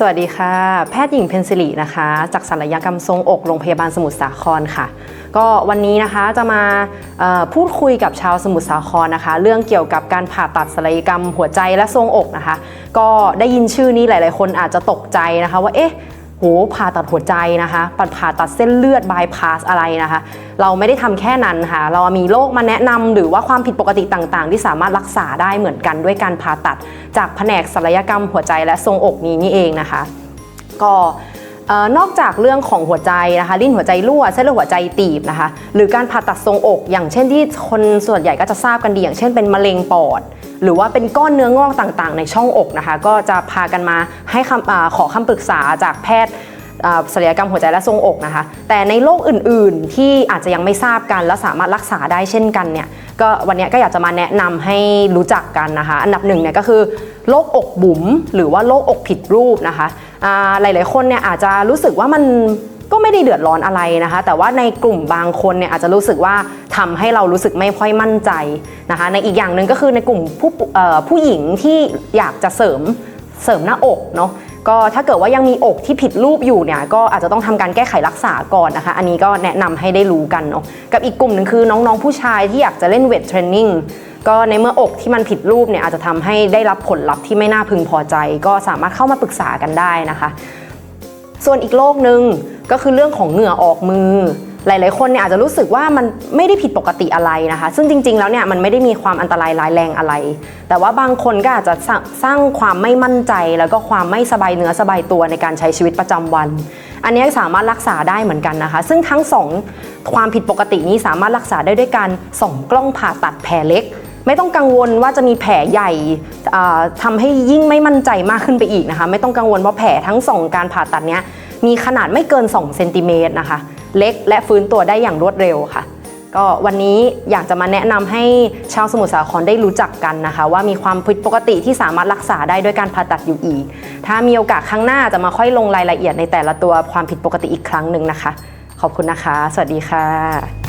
สวัสดีค่ะ แพทย์หญิงเพนซิลีนะคะ จากศัลยกรรมทรงอกโรงพยาบาลสมุทรสาครค่ะ ก็วันนี้นะคะจะมาพูดคุยกับชาวสมุทรสาครนะคะ เรื่องเกี่ยวกับการผ่าตัดศัลยกรรมหัวใจและทรงอกนะคะ ก็ได้ยินชื่อนี้หลาย ๆ คนอาจจะตกใจนะคะว่าเอ๊ะ โหผ่าตัดหัวใจนะคะปัดผ่าตัดเส้นเลือดบายพาสอะไรนะคะ เราไม่ได้ทำแค่นั้นค่ะ เรามีโรคมาแนะนำหรือว่าความผิดปกติต่างๆ ที่สามารถรักษาได้เหมือนกันด้วยการผ่าตัด จากแผนกศัลยกรรมหัวใจและทรงอกนี้นี่เองนะคะ ก็ นอกจากเรื่องของหัวใจนะคะ ลิ้นหัวใจรั่วเส้นเลือดหัวใจตีบนะคะ หรือการผ่าตัดทรงอก อย่างเช่นที่คนส่วนใหญ่ก็จะทราบกันดี อย่างเช่นเป็นมะเร็งปอด หรือว่าเป็นก้อนเนื้องอกต่างๆ ในช่องอกนะคะ ก็จะพากันมาให้คำอขอคำปรึกษาจากแพทย์ศัลยกรรมหัวใจและทรงอกนะคะ แต่ในโรคอื่นๆที่อาจจะยังไม่ทราบกัน และสามารถรักษาได้เช่นกันเนี่ยก็วันนี้ก็อยากจะมาแนะนำให้รู้จักกันนะคะ อันดับหนึ่งเนี่ยก็คือโรคอกบุ๋มหรือว่าโรคอกผิดรูปนะคะ หลาย ๆ คนเนี่ยอาจจะรู้สึกว่ามันก็ไม่ได้เดือดร้อนอะไรนะคะ แต่ว่าในกลุ่มบางคนเนี่ยอาจจะรู้สึกว่าทำให้เรารู้สึกไม่ค่อยมั่นใจนะคะ ในอีกอย่างหนึ่งก็คือในกลุ่มผู้ผู้หญิงที่อยากจะเสริมเสริมหน้าอกเนาะก็ถ้าเกิดว่ายังมีอกที่ผิดรูปอยู่เนี่ยก็อาจจะต้องทำการแก้ไขรักษาก่อนนะคะ อันนี้ก็แนะนำให้ได้รู้กันเนาะกับอีกกลุ่มหนึ่งคือน้องๆผู้ชายที่อยากจะเล่นเวทเทรนนิ่ง ก็ในเมื่ออกที่มันผิดรูปเนี่ยอาจจะทำให้ได้รับผลลัพธ์ที่ไม่น่าพึงพอใจ ก็สามารถเข้ามาปรึกษากันได้นะคะ ส่วนอีกโรคหนึ่งก็คือเรื่องของเหงื่อออกมือ หลาย ๆ คนเนี่ยอาจจะรู้สึกว่ามันไม่ได้ผิดปกติอะไรนะคะ ซึ่งจริง ๆ แล้วเนี่ยมันไม่ได้มีความอันตรายร้ายแรงอะไร แต่ว่าบางคนก็อาจจะสร้างความไม่มั่นใจ แล้วก็ความไม่สบายเนื้อสบายตัวในการใช้ชีวิตประจำวันอันนี้สามารถรักษาได้เหมือนกันนะคะ ซึ่งทั้งสองความผิดปกตินี้สามารถรักษาได้ด้วยการส่องกล้องผ่าตัดแผลเล็ก ไม่ต้องกังวลว่าจะมีแผลใหญ่อ่าทำให้ยิ่งไม่มั่นใจมากขึ้นไปอีกนะคะ ไม่ต้องกังวลว่าแผลทั้งสองการผ่าตัดเนี้ยมีขนาดไม่เกิน2เซนติเมตรนะคะ เล็กและฟื้นตัวได้อย่างรวดเร็วค่ะ ก็วันนี้อยากจะมาแนะนำให้ชาวสมุทรสาครได้รู้จักกันนะคะ ว่ามีความผิดปกติที่สามารถรักษาได้ด้วยการผ่าตัดอยู่อีก ถ้ามีโอกาสครั้งหน้าจะมาค่อยลงรายละเอียดในแต่ละตัวความผิดปกติอีกครั้งหนึ่งนะคะ ขอบคุณนะคะ สวัสดีค่ะ